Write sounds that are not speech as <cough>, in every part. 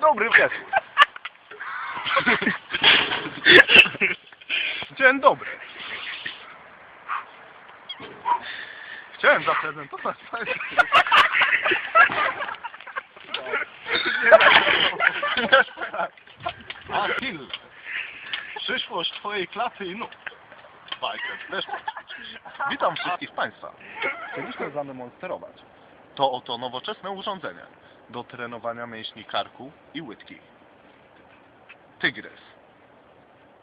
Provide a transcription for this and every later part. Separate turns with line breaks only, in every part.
Dobry wieczór. Dzień dobry. Chciałem zaprezentować Państwu. Achille. Przyszłość Twojej klasy i nóg. Bajkę, też Witam wszystkich Państwa. Chcieliśmy zademonstrować to oto nowoczesne urządzenie do trenowania mięśni karku i łydki. Tygrys.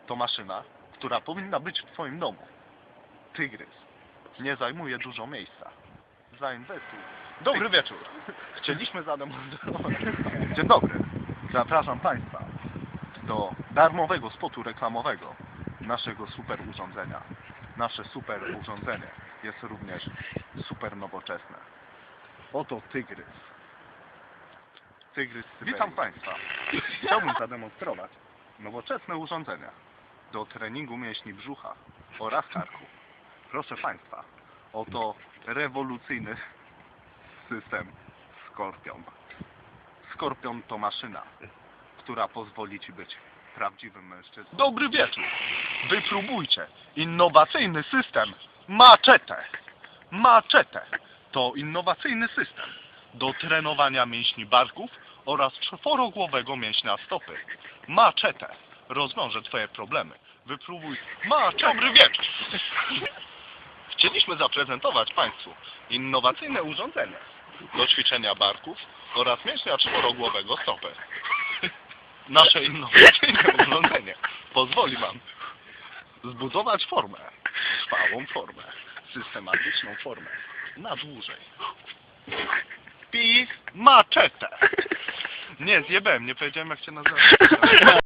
To maszyna, która powinna być w Twoim domu. Tygrys. Nie zajmuje dużo miejsca. Zainwestuj. Dobry wieczór. Chcieliśmy zademonstrować. Dzień dobry. Zapraszam Państwa do darmowego spotu reklamowego naszego super urządzenia. Nasze super urządzenie jest również super nowoczesne. Oto tygrys. Tygrys Witam Państwa. Chciałbym zademonstrować nowoczesne urządzenia do treningu mięśni brzucha oraz karku. Proszę Państwa, oto rewolucyjny system Skorpion. Skorpion to maszyna, która pozwoli Ci być prawdziwym mężczyzną. Dobry wieczór. Wypróbujcie innowacyjny system Machete. Machete to innowacyjny system do trenowania mięśni barków oraz czworogłowego mięśnia stopy. Machete rozwiąże Twoje problemy. Wypróbuj Machete. Dobry wieczór. Chcieliśmy zaprezentować Państwu innowacyjne urządzenie do ćwiczenia barków oraz mięśnia czworogłowego stopy. Nasze innowacyjne urządzenie pozwoli Wam zbudować formę, trwałą formę, systematyczną formę, na dłużej. Pik machete. Nie, zjebałem, nie powiedziałem jak się nazywa. <laughs>